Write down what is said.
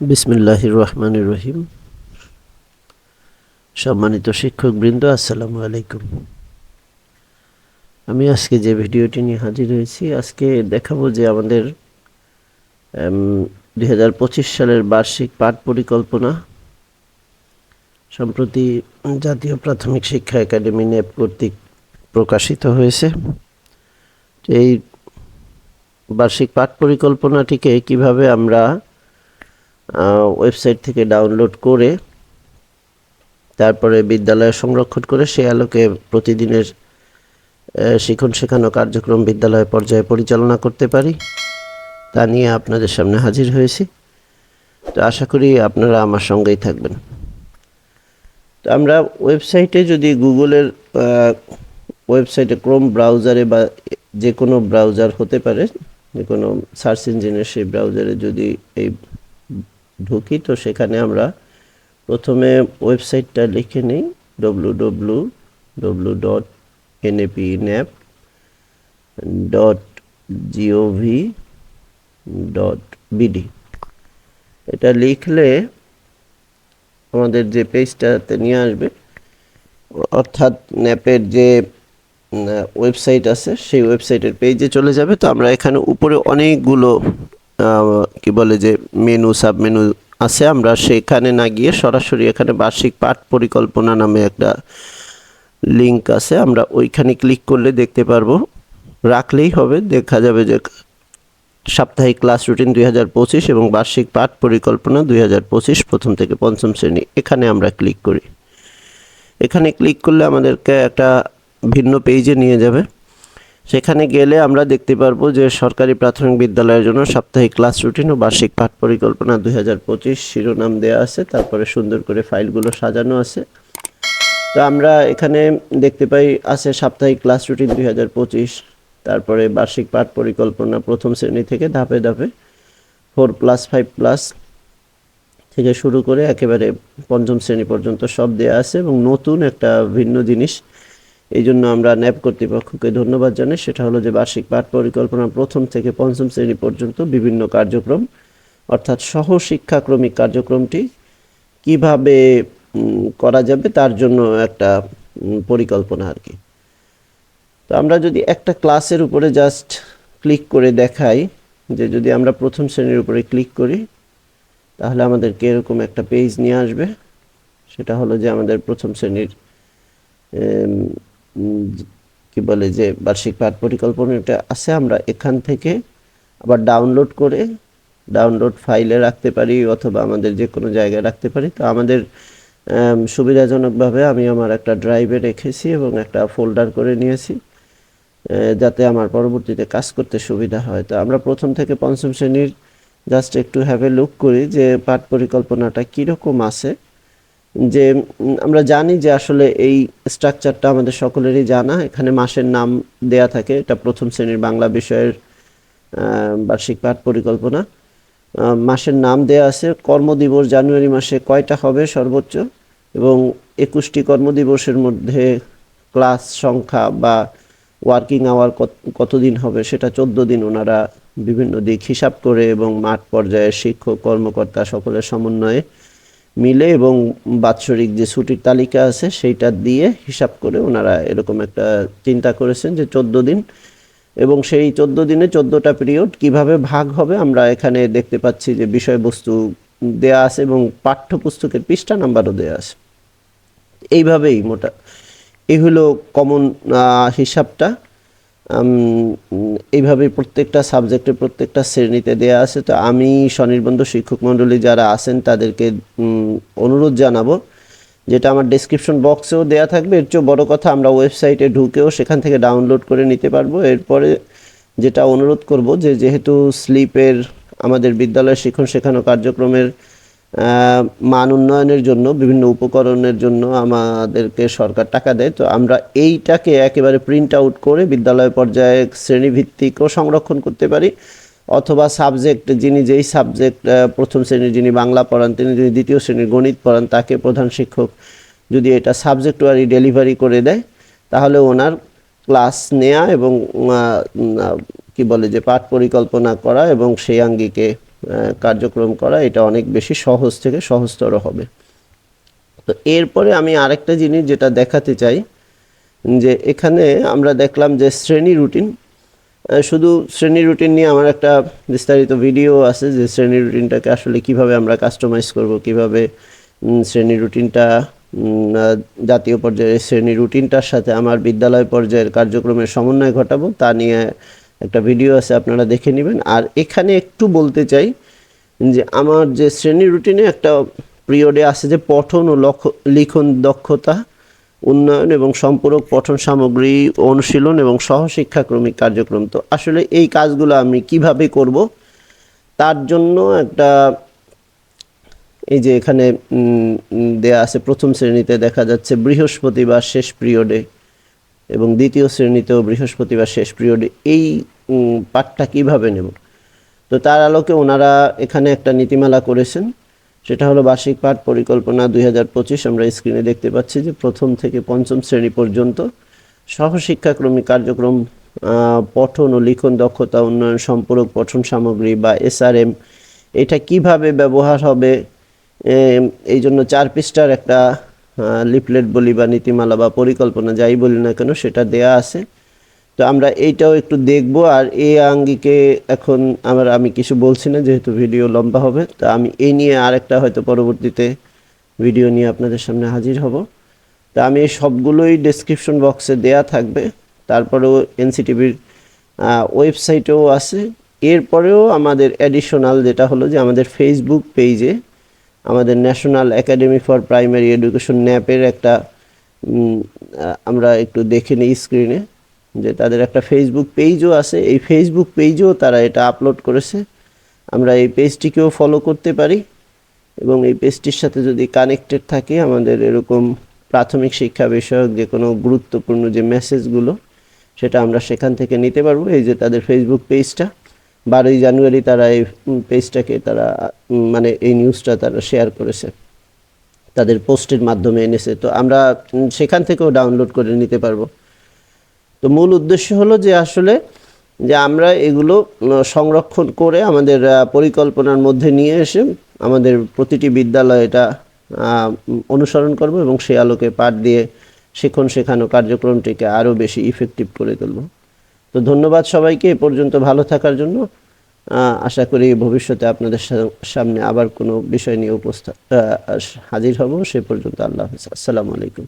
বিসমিল্লাহির রহমানির রহিম। সম্মানিত শিক্ষকবৃন্দ, আসসালামু আলাইকুম। আমি আজকে যে ভিডিওটি নিয়ে হাজির হয়েছি, আজকে দেখাবো যে আমাদের দুই হাজার পঁচিশ সালের বার্ষিক পাঠ পরিকল্পনা সম্প্রতি জাতীয় প্রাথমিক শিক্ষা একাডেমি ন্যাপ কর্তৃক প্রকাশিত হয়েছে। এই বার্ষিক পাঠ পরিকল্পনাটিকে কীভাবে আমরা ওয়েবসাইট থেকে ডাউনলোড করে তারপরে বিদ্যালয়ে সংরক্ষণ করে সে আলোকে প্রতিদিনের শিখন শেখানো কার্যক্রম বিদ্যালয় পর্যায়ে পরিচালনা করতে পারি। তা নিয়ে আপনাদের সামনে হাজির হয়েছি। তো আশা করি আপনারা আমার সঙ্গেই থাকবেন। তো আমরা ওয়েবসাইটে যদি গুগলের ওয়েবসাইটে ক্রোম ব্রাউজারে বা যে কোনো ব্রাউজার হতে পারে, যে কোনো সার্চ ইঞ্জিনের সেই ব্রাউজারে যদি এই ঢুকি, তো সেখানে আমরা প্রথমে ওয়েবসাইটটা লিখে নিই W W W dot NAP NAP dot GOV dot BD এটা লিখলে আমাদের যে পেজটাতে নিয়ে আসবে, অর্থাৎ ন্যাপের যে ওয়েবসাইট আছে, সেই ওয়েবসাইটের পেজে চলে যাবে। তো আমরা এখানে উপরে অনেকগুলো কি বলে যে মেনু সাব মেনু আছে, আমরা সেখানে না গিয়ে সরাসরি এখানে বার্ষিক পাঠ পরিকল্পনা নামে একটা লিংক আছে, আমরা ওইখানে ক্লিক করলে দেখতে পারব। রাখলেই হবে, দেখা যাবে যে সাপ্তাহিক ক্লাস রুটিন দুই হাজার পঁচিশ এবং বার্ষিক পাঠ পরিকল্পনা দুই হাজার পঁচিশ প্রথম থেকে পঞ্চম শ্রেণি। এখানে আমরা ক্লিক করি। এখানে ক্লিক করলে আমাদেরকে একটা ভিন্ন পেজে নিয়ে যাবে। সেখানে গেলে আমরা দেখতে পারব যে সরকারি প্রাথমিক বিদ্যালয়ের জন্য সাপ্তাহিক ক্লাস রুটিন ও বার্ষিক পাঠ পরিকল্পনা দুই হাজার পঁচিশ শিরোনাম দেওয়া আছে, তারপরে সুন্দর করে ফাইলগুলো সাজানো আছে। তো আমরা এখানে দেখতে পাই, আছে সাপ্তাহিক ক্লাস রুটিন দুই হাজার পঁচিশ, তারপরে বার্ষিক পাঠ পরিকল্পনা প্রথম শ্রেণি থেকে ধাপে ধাপে ফোর প্লাস, ফাইভ প্লাস থেকে শুরু করে একেবারে পঞ্চম শ্রেণি পর্যন্ত সব দেয়া আছে এবং নতুন একটা ভিন্ন জিনিস এই জন্য আমরা ন্যাপ কর্তৃপক্ষকে ধন্যবাদ জানাই। সেটা হলো যে বার্ষিক পাঠ পরিকল্পনা প্রথম থেকে পঞ্চম শ্রেণি পর্যন্ত বিভিন্ন কার্যক্রম, অর্থাৎ সহ শিক্ষাক্রমিক কার্যক্রমটি কীভাবে করা যাবে তার জন্য একটা পরিকল্পনা আর কি। তো আমরা যদি একটা ক্লাসের উপরে জাস্ট ক্লিক করে দেখাই, যে যদি আমরা প্রথম শ্রেণির উপরে ক্লিক করি, তাহলে আমাদেরকে এরকম একটা পেজ নিয়ে আসবে। সেটা হলো যে আমাদের প্রথম শ্রেণির কি বলে যে বার্ষিক পাঠ পরিকল্পনাটা আছে, আমরা এখান থেকে আবার ডাউনলোড করে ডাউনলোড ফাইলে রাখতে পারি অথবা আমাদের যে কোনো জায়গায় রাখতে পারি। তো আমাদের সুবিধাজনকভাবে আমি আমার একটা ড্রাইভে রেখেছি এবং একটা ফোল্ডার করে নিয়েছি যাতে আমার পরবর্তীতে কাজ করতে সুবিধা হয়। তো আমরা প্রথম থেকে পঞ্চম শ্রেণির জাস্ট একটু হ্যাভে লুক করি যে পাঠ পরিকল্পনাটা কীরকম আছে। যে আমরা জানি যে আসলে এই স্ট্রাকচারটা আমাদের সকলেরই জানা। এখানে মাসের নাম দেয়া থাকে। এটা প্রথম শ্রেণির বাংলা বিষয়ের বার্ষিক পাঠ পরিকল্পনা। মাসের নাম দেয়া আছে, কর্মদিবস জানুয়ারি মাসে কয়টা হবে সর্বোচ্চ? এবং একুশটি কর্মদিবসের মধ্যে ক্লাস সংখ্যা বা ওয়ার্কিং আওয়ার কতদিন হবে সেটা চোদ্দ দিন ওনারা বিভিন্ন দিক হিসাব করে এবং মাঠ পর্যায়ে শিক্ষক, কর্মকর্তা সকলের সমন্বয়ে মিলে এবং বাৎসরিক যে ছুটির তালিকা আছে সেইটা দিয়ে হিসাব করে ওনারা এরকম একটা চিন্তা করেছেন যে চোদ্দ দিন এবং সেই চোদ্দ দিনে চোদ্দোটা পিরিয়ড কীভাবে ভাগ হবে, আমরা এখানে দেখতে পাচ্ছি যে বিষয়বস্তু দেয়া আছে এবং পাঠ্যপুস্তকের পৃষ্ঠা নাম্বারও দেয়া আছে। এইভাবেই মোটা, এই হলো কমন হিসাবটা। এইভাবে প্রত্যেকটা সাবজেক্টে প্রত্যেকটা শ্রেণীতে দেয়া আছে। তো আমি স্বনির্বন্ধ শিক্ষক মণ্ডলী যারা আছেন, তাদেরকে অনুরোধ জানাব যেটা আমার ডেসক্রিপশন বক্সেও দেয়া থাকবে। এর চেয়েও বড় কথা, আমরা ওয়েবসাইটে ঢুকেও সেখান থেকে ডাউনলোড করে নিতে পারব। এরপরে যেটা অনুরোধ করব যে, যেহেতু স্লিপের আমাদের বিদ্যালয় শিক্ষণ শেখানো কার্যক্রমের মান উন্নয়নের জন্য, বিভিন্ন উপকরণের জন্য আমাদেরকে সরকার টাকা দেয়। তো আমরা এইটাকে একেবারে প্রিন্ট আউট করে বিদ্যালয় পর্যায়ে শ্রেণীভিত্তিকও সংরক্ষণ করতে পারি। অথবা সাবজেক্ট যিনি যেই সাবজেক্ট প্রথম শ্রেণির যিনি বাংলা পড়ান, তিনি যদি দ্বিতীয় শ্রেণির গণিত পড়ান, তাকে প্রধান শিক্ষক যদি এটা সাবজেক্ট ওয়ারি ডেলিভারি করে দেয়, তাহলে ওনার ক্লাস নেয়া এবং কি বলে যে পাঠ পরিকল্পনা করা এবং সেই আঙ্গিকে কার্যক্রম করা, এটা অনেক বেশি সহজ থেকে সহজতর হবে। তো এরপরে আমি আরেকটা জিনিস যেটা দেখাতে চাই, যে এখানে আমরা দেখলাম যে শ্রেণি রুটিন। শুধু শ্রেণি রুটিন নিয়ে আমার একটা বিস্তারিত ভিডিও আছে, যে শ্রেণি রুটিনটাকে আসলে কীভাবে আমরা কাস্টমাইজ করব, কীভাবে শ্রেণি রুটিনটা জাতীয় পর্যায়ে শ্রেণি রুটিনটার সাথে আমার বিদ্যালয় পর্যায়ের কার্যক্রমের সমন্বয় ঘটাবো, তা নিয়ে একটা ভিডিও আছে, আপনারা দেখে নেবেন। আর এখানে একটু বলতে চাই যে আমার যে শ্রেণি রুটিনে একটা পিরিয়ডে আছে যে পঠন ও লক্ষ, লিখন দক্ষতা, উন্নয়ন এবং সম্পূরক পঠন সামগ্রী অনুশীলন এবং সহশিক্ষাক্রমিক কার্যক্রম। তো আসলে এই কাজগুলো আমি কীভাবে করব, তার জন্য একটা এই যে এখানে দেয়া আছে, প্রথম শ্রেণীতে দেখা যাচ্ছে বৃহস্পতিবার শেষ পিরিয়ডে এবং দ্বিতীয় শ্রেণীতেও বৃহস্পতিবার শেষ পিরিয়ডে এই পাঠটা কীভাবে নেব? তো তার আলোকে ওনারা এখানে একটা নীতিমালা করেছেন। সেটা হলো বার্ষিক পাঠ পরিকল্পনা দুই হাজার পঁচিশ। আমরা স্ক্রিনে দেখতে পাচ্ছি যে প্রথম থেকে পঞ্চম শ্রেণি পর্যন্ত সহশিক্ষাক্রমিক কার্যক্রম পঠন ও লিখন দক্ষতা, উন্নয়ন সম্পূরক পঠন সামগ্রী বা এসআরএম এটা কীভাবে ব্যবহার হবে? এই জন্য চার পৃষ্ঠার একটা লিফলেট বলি বা নীতিমালা বা পরিকল্পনা যাই বলি না কেন, সেটা দেয়া আছে। তো আমরা এইটাও একটু দেখব। আর এই আঙ্গিকে এখন আমার, আমি কিছু বলছি না, যেহেতু ভিডিও লম্বা হবে, তো আমি এই নিয়ে আরেকটা হয়তো পরবর্তীতে ভিডিও নিয়ে আপনাদের সামনে হাজির হব। তো আমি এই সবগুলোই ডেসক্রিপশন বক্সে দেয়া থাকবে। তারপরেও এনসিটিভির ওয়েবসাইটেও আছে। এরপরেও আমাদের অ্যাডিশনাল যেটা হলো যে আমাদের ফেসবুক পেজে আমাদের National Academy for Primary Education ন্যাপের একটা আমরা একটু দেখে নিই স্ক্রিনে যে তাদের একটা ফেসবুক পেজও আছে। এই ফেসবুক পেজেও তারা এটা আপলোড করেছে। আমরা এই পেজটিকেও ফলো করতে পারি এবং এই পেজটির সাথে যদি কানেক্টেড থাকি, আমাদের এরকম প্রাথমিক শিক্ষা বিষয়ক যে কোনো গুরুত্বপূর্ণ যে মেসেজগুলো সেটা আমরা সেখান থেকে নিতে পারব। এই যে তাদের ফেসবুক পেজটা বারোই জানুয়ারি তারা এই পেজটাকে তারা মানে এই নিউজটা তারা শেয়ার করেছে। তাদের পোস্টের মাধ্যমে এনেছে। তো আমরা সেখান থেকেও ডাউনলোড করে নিতে পারব। তো মূল উদ্দেশ্য হলো যে আসলে, যে আমরা এগুলো সংরক্ষণ করে আমাদের পরিকল্পনার মধ্যে নিয়ে এসে আমাদের প্রতিটি বিদ্যালয়ে এটা অনুসরণ করব এবং সে আলোকে পাঠ দিয়ে শিক্ষণ শেখানো কার্যক্রমটিকে আরও বেশি ইফেক্টিভ করে তুলব। তো ধন্যবাদ সবাইকে, এ পর্যন্ত ভালো থাকার জন্য। আশা করি ভবিষ্যতে আপনাদের সামনে আবার কোনো বিষয় নিয়ে উপস্থা হাজির হব, সে পর্যন্ত আল্লাহ হাফিজ। আসসালামু আলাইকুম।